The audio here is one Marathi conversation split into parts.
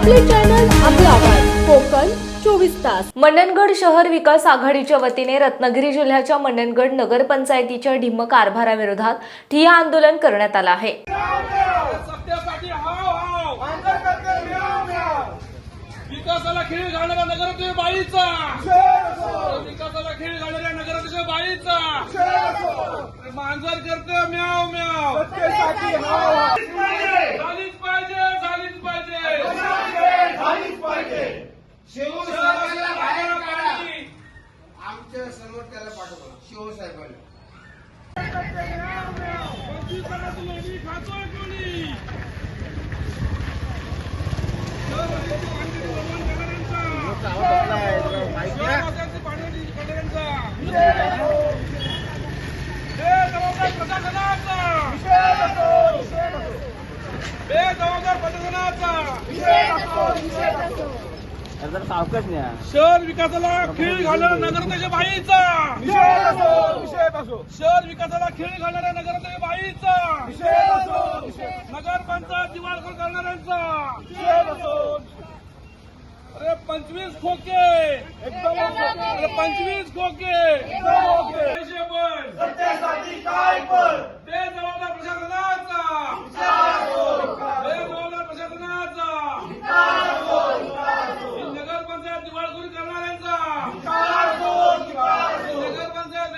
आपले चॅनल आपला आवाज. कोकण चोवीस तास. मंडणगड शहर विकास आघाडीच्या वतीने रत्नागिरी जिल्ह्याच्या मंडणगड नगरपंचायतीच्या ढिम्म कारभाराविरोधात ठिया आंदोलन करण्यात आलं आहे. विकासाला खेळ घालणाऱ्या बाईचा. विकासाला खेळ घालणाऱ्या बाईचा. मांजर करते म्याव म्याव. शिवसाहेबांना बाहेर काढा. आमच्यासमोर त्याला पाठवा शिवसाहेबांना. पंचवीसाला लोणी बेजबाबदार प्रशासनाचा. शहर विकासाला खीळ घालणाऱ्या नगराध्यक्ष बाईचा. शहर विकासाला खीळ घालणाऱ्या नगराध्यक्ष बाईचा. नगर पंचायत दिवाळखोर करणाऱ्यांचा. अरे पंचवीस खोके. अरे पंचवीस खोके पैसे पण बेजबाबदार प्रशासनाचा बेजबाबदार प्रशासनाचा नगर पंचायत दिवाळखोरी करणाऱ्यांचा नगर पंचायत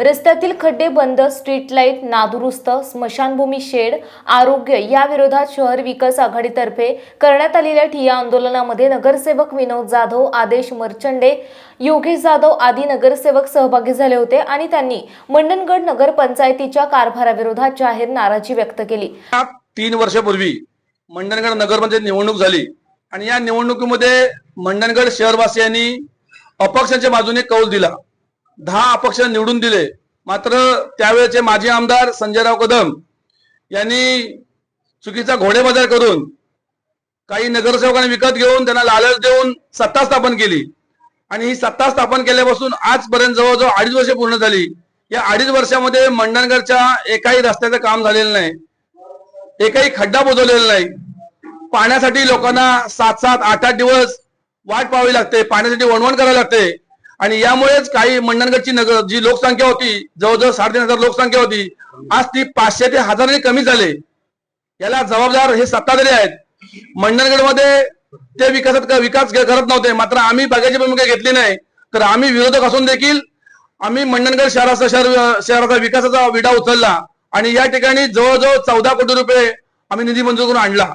रस्त्यातील खड्डे बंद स्ट्रीट लाइट नादुरुस्त स्मशानभूमी शेड आरोग्य या विरोधात शहर विकास आघाडीतर्फे करण्यात आलेल्या ठिया आंदोलनामध्ये नगरसेवक विनोद जाधव आदेश मर्चंडे योगेश जाधव आदी नगरसेवक सहभागी झाले होते आणि त्यांनी मंडणगड नगरपंचायतीच्या कारभाराविरोधात जाहीर नाराजी व्यक्त केली. तीन वर्षापूर्वी मंडणगड नगरपंचायत निवडणूक झाली आणि या निवडणुकीमध्ये मंडणगड शहरवासियांनी अपक्षांच्या बाजूने कौल दिला. दहा अपक्ष निवडून दिले. मात्र त्यावेळेचे माजी आमदार संजयराव कदम यांनी चुकीचा घोडेबाजार करून काही नगरसेवकांना विकत घेऊन त्यांना लालच देऊन सत्ता स्थापन केली. आणि ही सत्ता स्थापन केल्यापासून आजपर्यंत जवळजवळ अडीच वर्ष पूर्ण झाली. या अडीच वर्षामध्ये मंडणगडच्या एकाही रस्त्याचं काम झालेलं नाही. एकही खड्डा बुजवलेला नाही. पाण्यासाठी लोकांना सात सात आठ आठ दिवस वाट पाहावी लागते. पाण्यासाठी वणवण करावी लागते. आणि यामुळेच काही मंडणगडची नगर जी लोकसंख्या होती जवळजवळ साडेतीन हजार लोकसंख्या होती आज ती पाचशे ते हजाराने कमी झाले. याला जबाबदार हे सत्ताधारी आहेत. मंडणगडमध्ये ते विकासात विकास करत नव्हते मात्र आम्ही बघायची भूमिका घेतली नाही. तर आम्ही विरोधक असून देखील आम्ही मंडणगड शहराचा शहर शहराचा विकासाचा विडा उचलला. आणि या ठिकाणी जवळजवळ चौदा कोटी रुपये आम्ही निधी मंजूर करून आणला.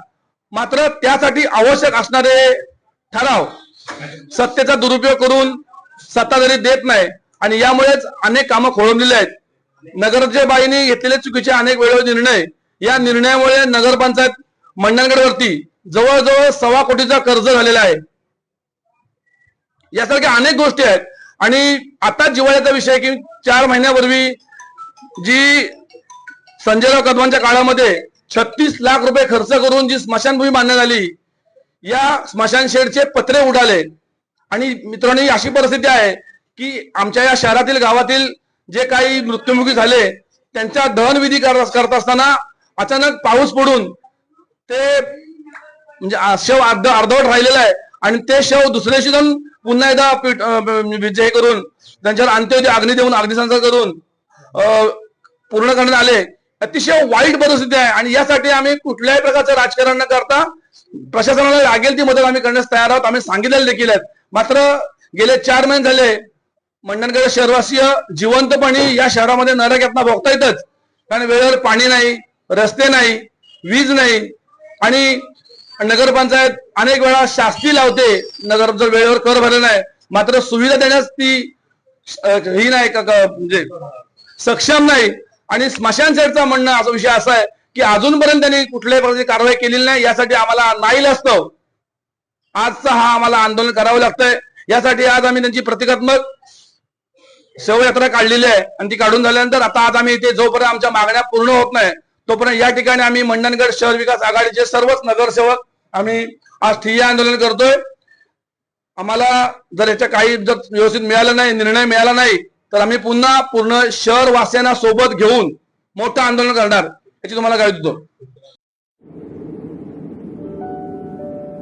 मात्र त्यासाठी आवश्यक असणारे ठराव सत्तेचा दुरुपयोग करून सत्ताधारी देत नाही. आणि यामुळेच अनेक कामं खोळंबलेली आहेत. नगरच्या घेतलेले चुकीचे अनेक वेळेवर निर्णय. या निर्णयामुळे नगरपंचायत मंडणगडवरती जवळजवळ सव्वा कोटीचा कर्ज झालेला आहे. यासारख्या अनेक गोष्टी आहेत. आणि आता जिव्हाळ्याचा विषय की चार महिन्यापूर्वी जी संजयराव कदमांच्या काळामध्ये छत्तीस लाख रुपये खर्च करून जी स्मशानभूमी बांधण्यात आली या स्मशान शेडचे पत्रे उडाले. आणि मित्रांनो ही अशी परिस्थिती आहे की आमच्या या शहरातील गावातील जे काही मृत्युमुखी झाले त्यांच्या दहनविधी करत करत असताना अचानक पाऊस पडून ते म्हणजे शव अर्ध अर्धवट राहिलेलं आहे. आणि ते शव दुसऱ्या दिवशी जाऊन पुन्हा एकदा पीठ हे म्हणजे करून त्यांच्यावर अंत्यविधी अग्नी देऊन अग्निसंस्कार करून पूर्ण करण्यात आले. अतिशय वाईट परिस्थिती आहे. आणि यासाठी आम्ही कुठल्याही प्रकारचं राजकारण न करता प्रशासनाला लागेल ती मदत आम्ही करण्यास तयार आहोत. आम्ही सांगितलेले देखील आहेत मात्र गेले चार महिने झाले मंडणगड शहरवासीय जिवंतपणे या शहरामध्ये नरक यातना भोगता येतच कारण वेळेवर पाणी नाही रस्ते नाही वीज नाही. आणि नगरपंचायत अनेक वेळा शास्ती लावते नगर जर वेळेवर कर भरला नाही मात्र सुविधा देण्यास ती ही नाही का म्हणजे सक्षम नाही. आणि स्मशान साईडचा म्हणणं असा विषय असा आहे की अजूनपर्यंत त्यांनी कुठल्याही प्रकारची कारवाई केलेली नाही यासाठी आम्हाला नाईल असतं. आजचा हा आम्हाला आंदोलन करावं लागतंय. यासाठी आज आम्ही त्यांची प्रतिकात्मक शवयात्रा काढलेली आहे. आणि ती काढून झाल्यानंतर आता आज आम्ही इथे जोपर्यंत आमच्या मागण्या पूर्ण होत नाही तोपर्यंत या ठिकाणी आम्ही मंडणगड शहर विकास आघाडीचे सर्वच नगरसेवक आम्ही आज ठिय्या आंदोलन करतोय. आम्हाला जर याच्या काही जर व्यवस्थित मिळालं नाही निर्णय मिळाला नाही तर आम्ही पुन्हा पूर्ण शहरवासियांना सोबत घेऊन मोठं आंदोलन करणार. याची तुम्हाला गाडी देतो.